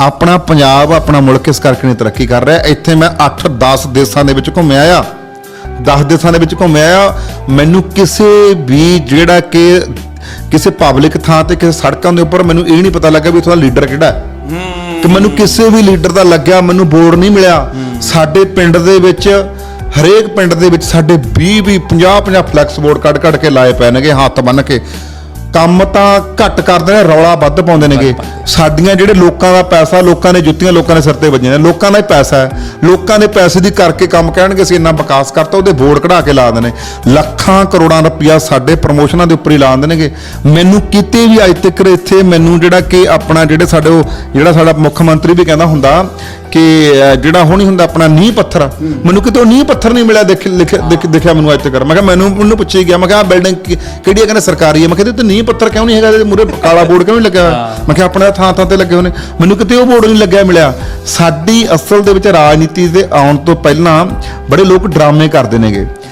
ਆਪਣਾ ਪੰਜਾਬ, ਆਪਣਾ ਮੁਲਕ ਇਸ ਕਰਕੇ ਨਹੀਂ ਤਰੱਕੀ ਕਰ ਰਿਹਾ। ਇੱਥੇ ਮੈਂ 8-10 ਦੇਸ਼ਾਂ ਦੇ ਵਿੱਚ ਘੁੰਮਿਆ ਆ 10 ਦੇਸ਼ਾਂ ਦੇ ਵਿੱਚ ਘੁੰਮਿਆ ਆ ਮੈਨੂੰ ਕਿਸੇ ਵੀ ਜਿਹੜਾ ਕਿ ਕਿਸੇ ਪਬਲਿਕ ਥਾਂ ਤੇ, ਕਿਸੇ ਸੜਕਾਂ ਦੇ ਉੱਪਰ ਮੈਨੂੰ ਇਹ ਨਹੀਂ ਪਤਾ ਲੱਗਾ ਵੀ ਇੱਥੋਂ ਦਾ ਲੀਡਰ ਕਿਹੜਾ ਹੈ। ਕਿ ਮੈਨੂੰ ਕਿਸੇ ਵੀ ਲੀਡਰ ਦਾ ਲੱਗਿਆ, ਮੈਨੂੰ ਬੋਰਡ ਨਹੀਂ ਮਿਲਿਆ। ਸਾਡੇ ਪਿੰਡ ਦੇ ਵਿੱਚ, ਹਰੇਕ ਪਿੰਡ ਦੇ ਵਿੱਚ ਸਾਡੇ 20 20 50 50 ਫਲੈਕਸ ਬੋਰਡ ਕੱਢ ਕੱਢ ਕੇ ਲਾਏ ਪਏ ਨੇਗੇ ਹੱਥ ਬੰਨ ਕੇ। ਕੰਮ ਤਾਂ ਘੱਟ ਕਰਦੇ ਨੇ ਰੌਲਾ ਵੱਧ ਪਾਉਂਦੇ ਨੇਗੇ। ਸਾਡੀਆਂ ਜਿਹੜੇ ਲੋਕਾਂ ਦਾ ਪੈਸਾ ਲੋਕਾਂ ਨੇ ਜੁੱਤੀਆਂ ਲੋਕਾਂ ਦੇ ਸਿਰ ਤੇ ਵੱਜੀਆਂ ਨੇ ਲੋਕਾਂ ਦਾ ਹੀ ਪੈਸਾ ਹੈ। ਲੋਕਾਂ ਦੇ ਪੈਸੇ ਦੀ ਕਰਕੇ ਕੰਮ ਕਹਿਣਗੇ ਅਸੀਂ ਇੰਨਾ ਵਿਕਾਸ ਕਰਤਾ ਉਹਦੇ ਬੋਰਡ ਕਢਾ ਕੇ ਲਾ ਦਿੰਦੇ ਨੇ। ਲੱਖਾਂ ਕਰੋੜਾਂ ਰੁਪਇਆ ਸਾਡੇ ਪ੍ਰਮੋਸ਼ਨਾਂ ਦੇ ਉੱਪਰ ਹੀ ਲਾ ਦਿੰਦੇ ਨੇਗੇ। ਮੈਨੂੰ ਕਿਤੇ ਵੀ ਅੱਜ ਤੱਕ ਇੱਥੇ ਮੈਨੂੰ ਜਿਹੜਾ ਕਿ ਆਪਣਾ ਜਿਹੜੇ ਸਾਡੇ ਉਹ ਜਿਹੜਾ ਸਾਡਾ ਮੁੱਖ ਮੰਤਰੀ ਵੀ ਕਹਿੰਦਾ ਹੁੰਦਾ ਕਿ ਜਿਹੜਾ ਹੋਣੀ ਹੁੰਦਾ ਆਪਣਾ ਨੀਂਹ ਪੱਥਰ ਮੈਨੂੰ ਕਿਤੇ ਉਹ ਨੀਂਹ ਪੱਥਰ ਨਹੀਂ ਮਿਲਿਆ ਦੇਖ ਦਿਖਿਆ ਮੈਨੂੰ ਅੱਜ ਤੱਕ। ਮੈਂ ਕਿਹਾ ਮੈਨੂੰ ਮੈਨੂੰ ਪੁੱਛੀ ਗਿਆ ਮੈਂ ਕਿਹਾ ਬਿਲਡਿੰਗ ਕਿਹੜੀ ਹੈ ਕਹਿੰਦੇ ਸਰਕਾਰੀ ਹੈ ਮੈਂ ਕਿਹਾ ਤੇ ਨੀਂਹ ਪੱਥਰ ਕਿਉਂ ਨਹੀਂ ਹੈਗਾ? ਇਹਦੇ ਮੂਰੇ ਕਾਲਾ ਬੋਰਡ ਕਿਉਂ ਨਹੀਂ ਲੱਗਿਆ ਹੋਇਆ? ਮੈਂ ਕਿਹਾ ਆਪਣੇ ਥਾਂ ਥਾਂ ਤੇ ਲੱਗੇ ਨੇ ਮੈਨੂੰ ਕਿਤੇ ਉਹ ਬੋਰਡ ਨਹੀਂ ਲੱਗਿਆ ਮਿਲਿਆ। ਸਾਡੀ ਅਸਲ ਦੇ ਵਿੱਚ ਰਾਜਨੀਤੀ ਦੇ ਆਉਣ ਤੋਂ ਪਹਿਲਾਂ ਬੜੇ ਲੋਕ ਡਰਾਮੇ ਕਰਦੇ ਨੇਗੇ।